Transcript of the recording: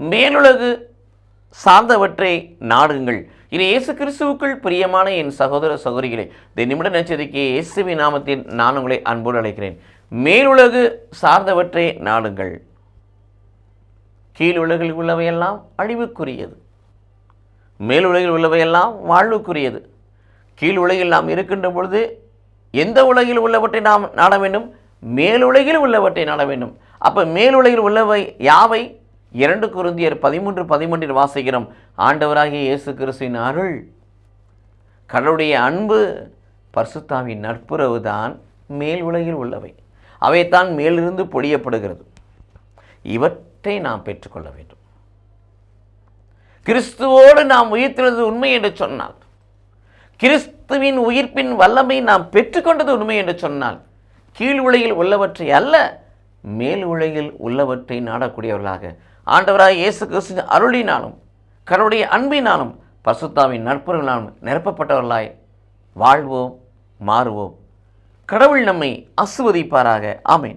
மேலுலகு சார்ந்தவற்றை நாடுங்கள். இனி இயேசு கிறிஸ்துவுக்குள் பிரியமான என் சகோதர சகோதரிகளே இந்த நிமிட நச்சரிக்கையை இயேசுவின் நாமத்தில் நான் உங்களை அன்போடு அழைக்கிறேன். மேலுலகு சார்ந்தவற்றை நாடுங்கள். கீழுலகில் உள்ளவையெல்லாம் அழிவுக்குரியது. மேலுலகில் உள்ளவையெல்லாம் வாழ்வுக்குரியது. கீழ் உலகில் நாம் இருக்கின்ற பொழுது எந்த உலகில் உள்ளவற்றை நாம் நாட வேண்டும்? மேலுலகில் உள்ளவற்றை நாட வேண்டும். அப்போ மேலுலகில் உள்ளவை யாவை? இரண்டு குருந்தியர் பதிமூன்று பதிமூன்றில் வாசிக்கிறோம். ஆண்டவராகிய இயேசு கிறிஸ்துவின் அருள் கடவுளுடைய அன்பு பர்சுத்தாவின் நட்புறவு தான் மேல் உலகில் உள்ளவை. அவைத்தான் மேலிருந்து பொழியப்படுகிறது. இவற்றை நாம் பெற்றுக்கொள்ள வேண்டும். கிறிஸ்துவோடு நாம் உயிர்த்தெழுது உண்மை என்று சொன்னால் கிறிஸ்துவின் உயிர்ப்பின் வல்லமை நாம் பெற்றுக்கொண்டது உண்மை என்று சொன்னால் கீழ் உலகில் உள்ளவற்றை அல்ல மேல் உலகில் உள்ளவற்றை நாடக்கூடியவர்களாக ஆண்டவராக இயேசு கிறிஸ்து அருளினாலும் கடவுளுடைய அன்பினாலும் பசுத்தாவின் நட்புகளாலும் நிரப்பப்பட்டவர்களாய் வாழ்வோம் மாறுவோம். கடவுள் நம்மை அசுவதிப்பாராக ஆமேன்.